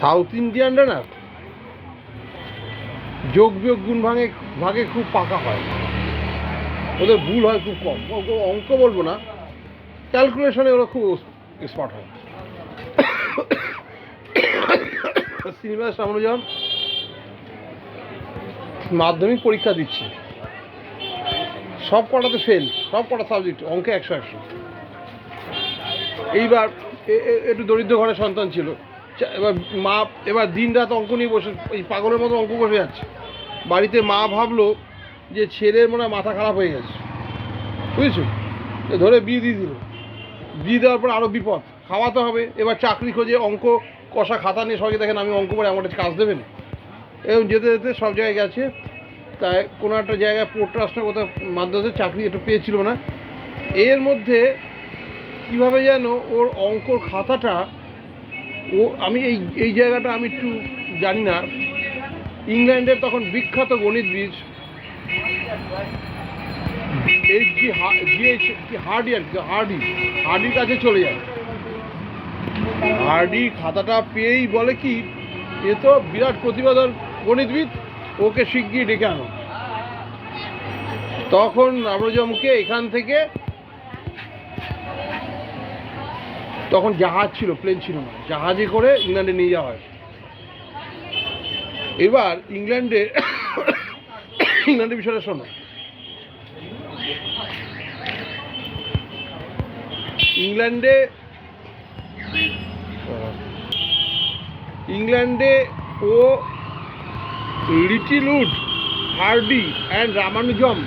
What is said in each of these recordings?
South ইন্ডিয়ানরা না যোগ বিয়োগ গুণ ভাঙে, ভাগে খুব পাকা হয়। ওদের ভুল হয় খুব কম। অঙ্ক বলব না ক্যালকুলেশনে ওরা খুব এক্সপার্ট হয়। শ্রীনিবাস রামানুজন মাধ্যমিক পরীক্ষা দিচ্ছে, সব কটাতে ফেল সব কটা সাবজেক্ট অঙ্কে একশো একশো। এইবার একটু দরিদ্র ঘরের সন্তান ছিল। এবার মা, এবার দিন রাত অঙ্ক নিয়ে বসে, এই পাগলের মতো অঙ্ক বসে যাচ্ছে। বাড়িতে মা ভাবলো যে ছেলের মনে মাথা খারাপ হয়ে গেছে। বুঝেছ? ধরে বিয়ে দিয়ে দিল। বিয়ে দেওয়ার পর আরও বিপদ। খাওয়াতে হবে। এবার চাকরি খোঁজে অঙ্ক, কষা খাতা নিয়ে সবাইকে দেখেন আমি অঙ্ক পড়ে আমার কাজ দেবেন এবং যেতে যেতে সব জায়গায় গেছে। তাই কোনো একটা জায়গায় পোর্ট ট্রাস্টের কোথাও মাধ্যমে চাকরি একটু পেয়েছিল না। এর মধ্যে কীভাবে যেন ওর অঙ্কর খাতাটা ও, আমি এই এই জায়গাটা আমি একটু জানি না। ইংল্যান্ডের তখন বিখ্যাত গণিতবিদ এইচ জি জিএইচ হার্ডি আর কি, হার্ডি, হার্ডির কাছে চলে যায়। হার্ডি খাতাটা পেয়েই বলে কি, এ তো বিরাট প্রতিভাধর গণিতবিদ ওকে শিগগির ডেকে আনো। তখন আব্রজমকে এখান থেকে তখন জাহাজ ছিল প্লেন ছিল না। জাহাজে করে ইংল্যান্ডে নিয়ে যাওয়া হয়। এবার ইংল্যান্ডে, ইংল্যান্ডের বিষয়টা শোনো। ইংল্যান্ডে ইংল্যান্ডে ও Littlewood Hardy and Ramanujan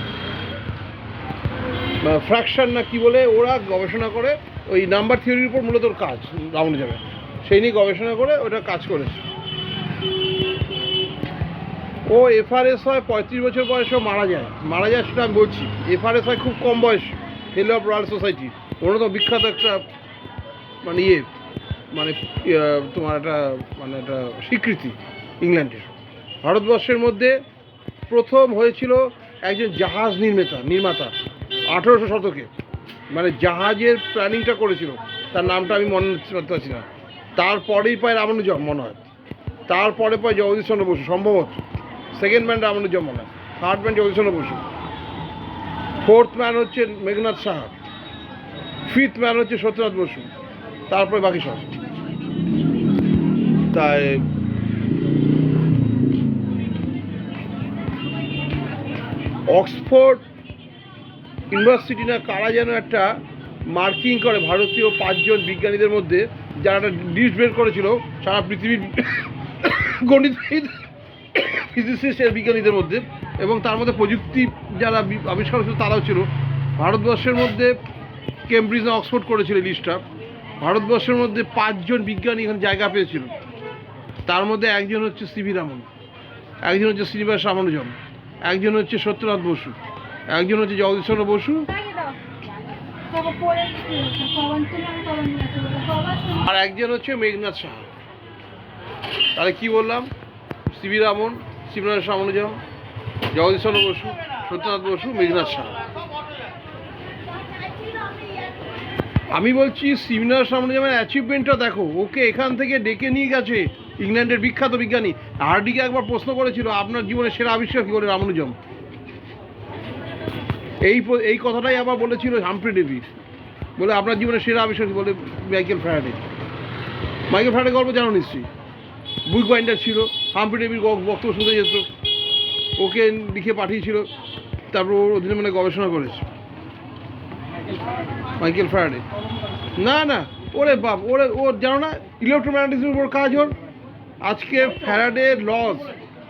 fraction না কি বলে, ওরা গবেষণা করে, ওই নাম্বার থিওরির উপর মূলত কাজ রামানুজমের সেই নিয়ে গবেষণা করে ওটা কাজ করেছে। ও এফআরএস হয়, পঁয়ত্রিশ বছর বয়সে মারা যায়। মারা যায় সেটা আমি বলছি। এফআরএস হয় খুব কম বয়স ফেলো অফ রয়্যাল সোসাইটি অন্যতম বিখ্যাত একটা মানে ইয়ে মানে তোমার একটা মানে একটা স্বীকৃতি ইংল্যান্ডের। ভারতবর্ষের মধ্যে প্রথম হয়েছিল একজন জাহাজ নির্মাতা নির্মাতা। আঠেরোশো শতকে মানে জাহাজের প্ল্যানিংটা করেছিল তার নামটা আমি মনে করতে পারছি না। তারপরেই পায় রামানুজম মনে হয়। তারপরে পায় জগদীশ চন্দ্র বসু সম্ভবত সেকেন্ড ম্যান রামানুজম মনে হয়। Third man Jagadish Chandra Basu. Fourth man হচ্ছে মেঘনাথ সাহা। ফিফথ ম্যান হচ্ছে সত্যনাথ বসু। তারপরে বাকি সব। তাই অক্সফোর্ড ইউনিভার্সিটি না কারা যেন একটা মার্কিং করে ভারতীয় পাঁচজন বিজ্ঞানীদের মধ্যে, যারা একটা লিস্ট বের করেছিল, সারা পৃথিবীর গণিতবিদ ফিজিসিস্ট এর বিজ্ঞানীদের মধ্যে, এবং তার মধ্যে প্রযুক্তি যারা আবিষ্কার করেছিল তারাও ছিল। ভারতবর্ষের মধ্যে কেমব্রিজ না অক্সফোর্ড করেছিল লিস্টটা ভারতবর্ষের মধ্যে পাঁচজন বিজ্ঞানী এখানে জায়গা পেয়েছিল। তার মধ্যে একজন হচ্ছে সিভি রামন, একজন হচ্ছে শ্রীনিবাস রামানুজন, একজন হচ্ছে সত্যনাথ বসু। একজন হচ্ছে জগদীশচন্দ্র বসু। আর একজন হচ্ছে মেঘনাথ সাহা। তাহলে কি বললাম? C V Raman Shibnath Ramanujan Jagadish Chandra Basu, Satyanath Basu, Meghnad Saha. আমি বলছি শিবনাথ রামানুজমের অ্যাচিভমেন্টটা দেখো। ওকে এখান থেকে ডেকে নিয়ে গেছে ইংল্যান্ডের বিখ্যাত বিজ্ঞানী। হার্ডিকে একবার প্রশ্ন করেছিল, আপনার জীবনে সেরা আবিষ্কার কী করে রামানুজম? এই এই কথাটাই আবার বলেছিল হামফ্রি ডেভিস। বলে, আপনার জীবনের সেরা আবিষ্কার বলে, মাইকেল ফ্যারাডে। মাইকেল ফ্যারাডে গল্প জানো নিশ্চয়ই। বুক বাইন্ডার ছিল, হামফ্রি ডেভির বক্তব্য শুনতে যেত। ওকে লিখে পাঠিয়েছিল, তারপর ওর অধীনে মানে গবেষণা করেছে। Michael Faraday. না না, ওরে বাপ, ওরে ওর জানো না ইলেকট্রোম্যাগনেটিজমের উপর কাজ ওর। আজকে ফ্যারাডে লস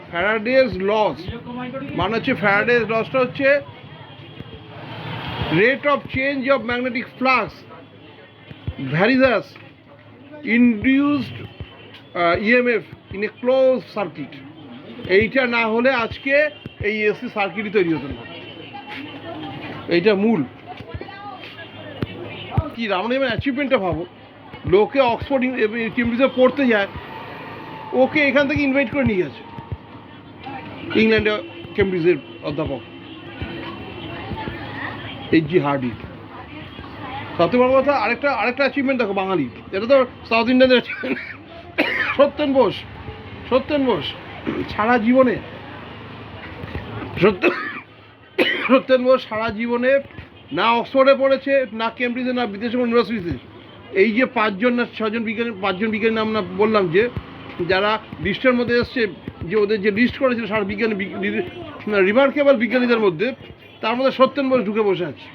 ফ্যারাডেজ লস। মানে হচ্ছে ফ্যারাডেজ লসটা হচ্ছে of change of magnetic flux varies induced uh, EMF in a closed circuit. এইটা না হলে আজকে এই এসি সার্কিটই তৈরি হতো না এইটা মূল। কি রামনিমের অ্যাচিভমেন্টটা ভাবো। লোকে অক্সফোর্ড কেমব্রিজে পড়তে যায় ওকে এখান থেকে ইনভাইট করে নিয়ে গেছে। ইংল্যান্ডে কেমব্রিজের অধ্যাপক। এইচ জি হার্ডি সবথেকে বড় কথা, আরেকটা আরেকটা অ্যাচিভমেন্ট দেখো বাঙালি। এটা তো সাউথ অ্যাচিভমেন্ট সত্যেন বোস সত্যেন বোস, সারা জীবনে সত্য সত্যেন বোস সারা জীবনে না অক্সফোর্ডে পড়েছে, না কেমব্রিজে, না বিদেশে কোনো ইউনিভার্সিটিতে এই যে পাঁচজন না ছজন বিজ্ঞানী, পাঁচজন বিজ্ঞানী নাম না বললাম যে, যারা লিস্টের মধ্যে এসছে, যে ওদের যে লিস্ট করেছিল সারা বিজ্ঞানী রিমার্কেবল বিজ্ঞানীদের মধ্যে তার মধ্যে সত্যেন বোস ঢুকে বসে আছে।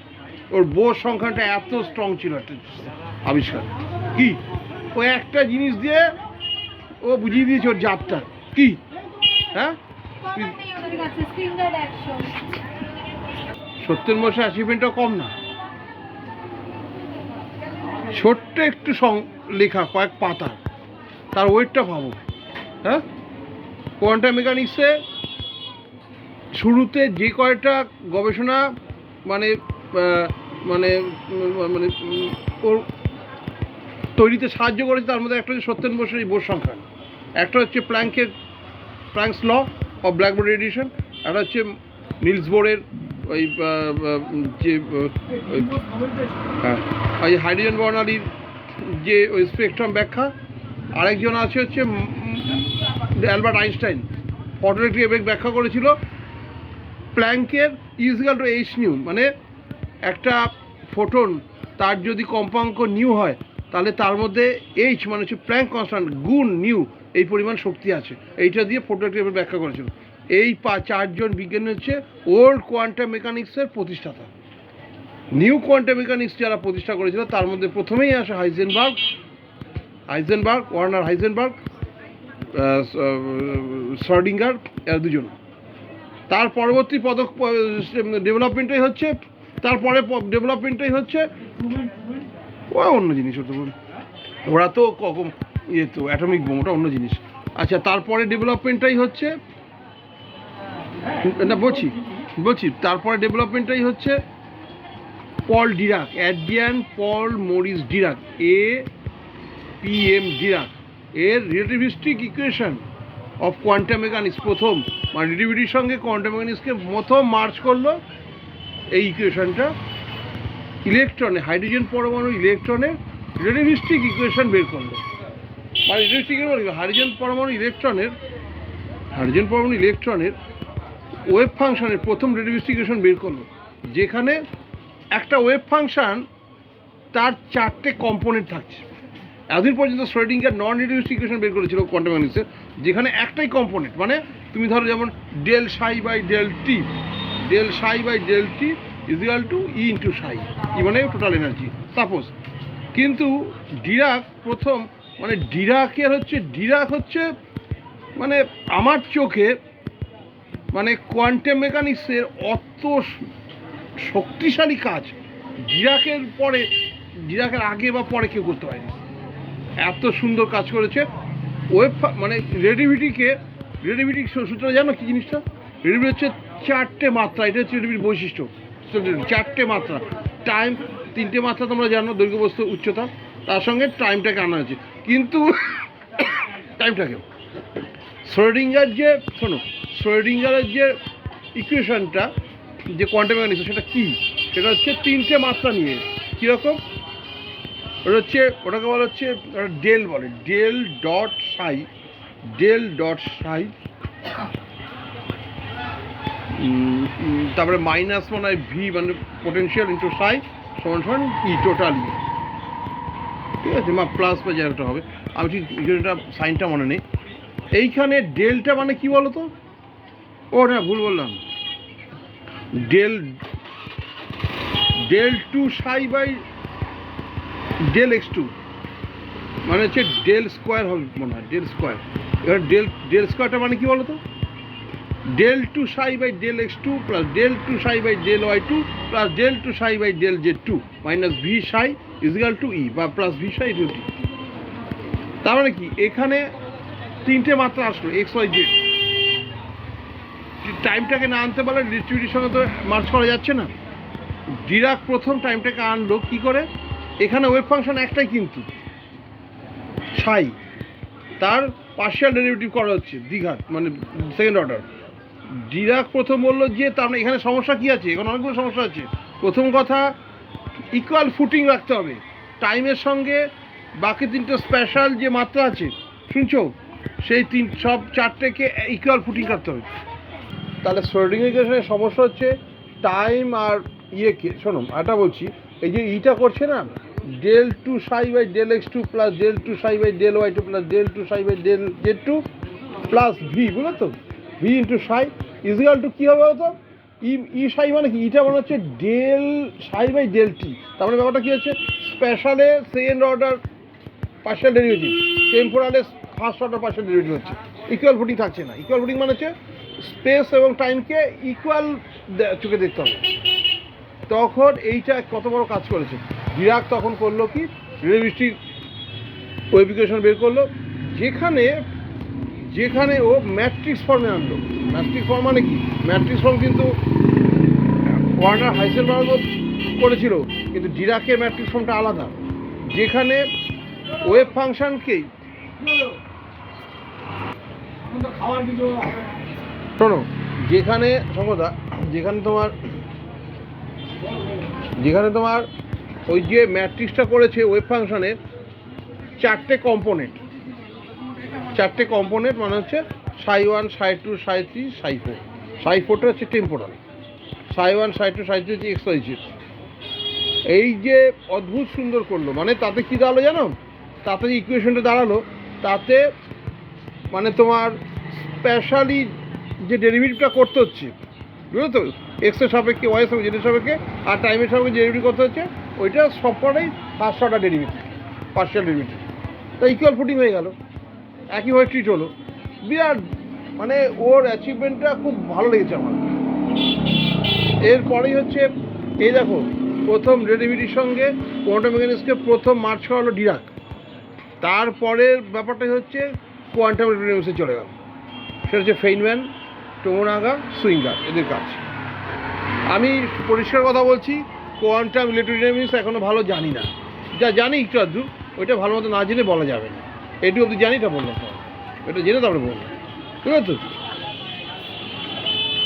ওর বোস সংখ্যাটা এত স্ট্রং ছিল একটা আবিষ্কার। কি? ও একটা জিনিস দিয়ে ও বুঝিয়ে দিয়েছে ওর জাতটা। কি? হ্যাঁ? সত্যেন বসে অ্যাচিভমেন্টটা কম না। ছোট্ট একটু সং লেখা, কয়েক পাতা। তার ওয়েটটা ভাবো হ্যাঁ? কোয়ান্টাম মেকানিক্সে শুরুতে যে কয়টা গবেষণা মানে মানে মানে ওর তৈরিতে সাহায্য করেছে, তার মধ্যে একটা হচ্ছে সত্যেন বসের এই বোস সংখ্যা। একটা হচ্ছে প্ল্যাঙ্কের, Planck's law of blackboard edition একটা হচ্ছে নিলস বোর্ডের ওই যে, ওই হ্যাঁ হাইড্রোজেন বর্ণালীর যে ওই স্পেকট্রাম ব্যাখ্যা। আরেকজন আছে হচ্ছে অ্যালবার্ট আইনস্টাইন এফেক্ট ব্যাখ্যা করেছিল। প্ল্যাঙ্কের ইউজিক্যাল টু এইচ নিউ মানে একটা ফোটন, তার যদি কম্পাঙ্ক নিউ হয়, তাহলে তার মধ্যে এইচ মানে হচ্ছে প্ল্যাঙ্ক কনস্ট্যান্ট, গুণ নিউ, এই পরিমাণ শক্তি আছে। এইটা দিয়ে ফটোইলেকট্রিক ব্যাখ্যা করেছিল। এই পা চারজন বিজ্ঞানী হচ্ছে ওল্ড কোয়ান্টাম মেকানিক্সের প্রতিষ্ঠাতা। নিউ কোয়ান্টাম মেকানিক্স যারা প্রতিষ্ঠা করেছিল, তার মধ্যে প্রথমেই আসে Heisenberg Heisenberg, Werner Heisenberg Schrodinger এরা দুজন। তার পরবর্তী পদক ডেভেলপমেন্টটাই হচ্ছে তারপরে ডেভেলপমেন্টটাই হচ্ছে, ও, অন্য জিনিস পারে। ওরা তো কখন ইয়ে তো অ্যাটমিক বোম ওটা অন্য জিনিস। আচ্ছা তারপরে ডেভেলপমেন্টটাই হচ্ছে, না, বলছি বলছি তারপরে ডেভেলপমেন্টটাই হচ্ছে Paul Dirac Adrien Paul Maurice Dirac A P M Dirac এর relativistic equation of quantum mechanics প্রথম। মানে রিলেটিভিটির সঙ্গে কোয়ান্টাম মেকানিক্সকে প্রথম মার্চ করল এই ইকুয়েশনটা ইলেকট্রনে হাইড্রোজেন পরমাণু ইলেকট্রনে রিলেটিভিস্টিক ইকুয়েশন বের করল। মানে রিলেটিভিস্টিক হাইড্রোজেন পরমাণু ইলেকট্রনের হাইড্রোজেন পরমাণু ইলেকট্রনের ওয়েভ ফাংশনের প্রথম রিলেটিভিস্টিক ইকুয়েশন বের করল। যেখানে একটা ওয়েভ ফাংশন তার চারটে কম্পোনেন্ট থাকছে। এতদিন পর্যন্ত শ্রেডিঙ্গার নন রিডিউসড ইকুয়েশন বের করেছিল কোয়ান্টাম মেকানিক্সের যেখানে একটাই কম্পোনেন্ট মানে তুমি ধরো যেমন del psi by del t del psi by del t is equal to E into psi E মানে টোটাল এনার্জি সাপোজ কিন্তু ডিরাক প্রথম মানে ডিরাকের হচ্ছে ডিরাক হচ্ছে মানে আমার চোখে মানে কোয়ান্টাম মেকানিক্সের অত শক্তিশালী কাজ ডিরাকের পরে ডিরাকের আগে বা পরে কেউ করতে পারেনি। এত সুন্দর কাজ করেছে। ওয়েব মানে রেডিভিটিকে রেডিভিটি সূত্র জানো কি জিনিসটা? রেডিভিটি হচ্ছে চারটে মাত্রা, এটা হচ্ছে রেডিভিটির বৈশিষ্ট্য। চারটে মাত্রা। টাইম তিনটে মাত্রা তোমরা জানো, দৈর্ঘ্য, বস্তু, উচ্চতা। তার সঙ্গে টাইমটাকে আনা হয়েছে। কিন্তু টাইমটাকে শ্রোডিঙ্গার যে, শোনো শ্রোডিঙ্গারের যে ইকুয়েশনটা যে কোয়ান্টাম সেটা কি? সেটা হচ্ছে তিনটে মাত্রা নিয়ে। কীরকম? ওটা হচ্ছে, ওটাকে বলা হচ্ছে ডেল বলে, del dot psi, del dot psi. তারপরে মাইনাস মানে ভি মানে পোটেনশিয়াল ইন্টু সাই সমান সমান ই টোটালি ঠিক আছে, মা প্লাস বা একটা হবে। আমি ঠিক সাইনটা মনে নেই। এইখানে ডেলটা মানে কি বলো তো ও, না, ভুল বললাম। Del del two psi by del X two. মানে হচ্ছে ডেল স্কোয়ার হবে মনে হয়, ডেল স্কোয়ার। এবার ডেল ডেল স্কোয়ারটা মানে কি বলো তো del two psi by del X two plus del two psi by del Y two plus del two psi by del Z two minus V psi equal to E বা plus V psi two T. তার মানে কি? এখানে তিনটে মাত্রা আসলো, x, Y, Z. টাইমটাকে না আনতে পারলে ডিস্ট্রিবিউটির সঙ্গে তো মার্চ করা যাচ্ছে না। ডিরাক প্রথম টাইমটাকে আনলো কি করে? এখানে ওয়েভ ফাংশন একটাই কিন্তু, সাই। তার পার্শিয়াল ডেরিভেটিভ করা হচ্ছে, দ্বিঘাত মানে সেকেন্ড অর্ডার ডিরাক প্রথম বলল যে, তার মানে এখানে সমস্যা কি আছে? এখানে অনেকগুলো সমস্যা আছে। প্রথম কথা ইকুয়াল ফুটিং রাখতে হবে। টাইমের সঙ্গে বাকি তিনটে স্পেশাল যে মাত্রা আছে, শুনছো? সেই তিন, সব চারটেকে ইকুয়াল ফুটিং করতে হবে। তাহলে সোল্ডিং ইকুয়েশনের সমস্যা হচ্ছে টাইম আর ইয়েকে, শোনো এটা বলছি, এই যে ইটা করছে না del two psi by del X two plus del two psi by del Y two plus del two psi by del Z two plus V বুঝলো তো V into psi equal to কী হবে বলতো? ই ই সাই মানে কি? ইটা মানে হচ্ছে ডেল সাই বাই ডেল টি তার মানে ব্যাপারটা কী হচ্ছে? স্পেশালে সেকেন্ড অর্ডার পার্শিয়াল ডেরিভেটিভ টেম্পোরালে ফার্স্ট অর্ডার পার্শিয়াল ডেরিভেটিভ হচ্ছে। ইকুয়াল ফুটিং থাকছে না। ইকুয়াল ফুটিং মানে হচ্ছে স্পেস এবং টাইমকে ইকুয়াল চোখে দেখতে হবে। তখন এইটা কত বড় কাজ করেছে? ডিরাক তখন করল কি? রিলেভিস্টিক কোএফিকেশন বের করল। যেখানে যেখানে ও ম্যাট্রিক্স ফর্মে আনলো। ম্যাট্রিক্স ফর্ম মানে কি? ম্যাট্রিক্স ফর্ম কিন্তু ওয়ার্নার হাইসেলবার্গও করেছিল, কিন্তু ডিরাকের ম্যাট্রিক্স ফর্মটা আলাদা। যেখানে ওয়েব ফাংশনকেই শোনো, যেখানে সমদা যেখানে তোমার যেখানে তোমার ওই যে ম্যাট্রিক্সটা করেছে ওয়েব ফাংশনে চারটে কম্পোনেন্ট। চারটে কম্পোনেন্ট মানে হচ্ছে সাই ওয়ান, সাই টু, সাই থ্রি, সাই ফোর। সাই ফোরটা হচ্ছে টেম্পোরাল সাই ওয়ান, সাই টু, সাই থ্রি হচ্ছে এক্স ওয়াই জেড এই যে অদ্ভুত সুন্দর করল মানে তাতে কি দাঁড়াল জানো? তাতে যে ইকুয়েশনটা দাঁড়াল, তাতে মানে তোমার স্পেশালি যে ডেরিভেটিভটা করতে হচ্ছে, বুঝলো তো? এক্সের সাপেক্ষে ওয়াই সাপেক্ষে জেডের সাপেক্ষে, আর টাইমের সাপেক্ষে ডেলিভারি করতে হচ্ছে ওইটা সবকটাই অর্ডার ডেরিভেটিভ পার্শিয়াল ডেরিভেটিভ তো ইকুয়াল ফুটিং হয়ে গেল। একইভাবে ট্রিট হলো। বিরাট মানে ওর অ্যাচিভমেন্টটা খুব ভালো লেগেছে আমার। এরপরেই হচ্ছে, এই দেখো, প্রথম ডেরিভেটির সঙ্গে কোয়ান্টাম মেকানিক্সকে প্রথম মার্চ করা হলো ডিরাক। তারপরের ব্যাপারটাই হচ্ছে কোয়ান্টাম ইলেকট্রোডাইনামিক্সে চলে গেল। সেটা হচ্ছে ফেইনম্যান টোমোনাগা সুইঙ্গার এদের কাজ। আমি পরিষ্কার কথা বলছি কোয়ান্টাম ইলেকট্রোডাইনামিক্স এখনও ভালো জানি না। যা জানি একটু আধটু, ওইটা ভালো মতো না জেনে বলা যাবে না। এটু অব্দি জানি এটা বললাম। এটা জেনে তারপরে বললাম। ঠিক আছে?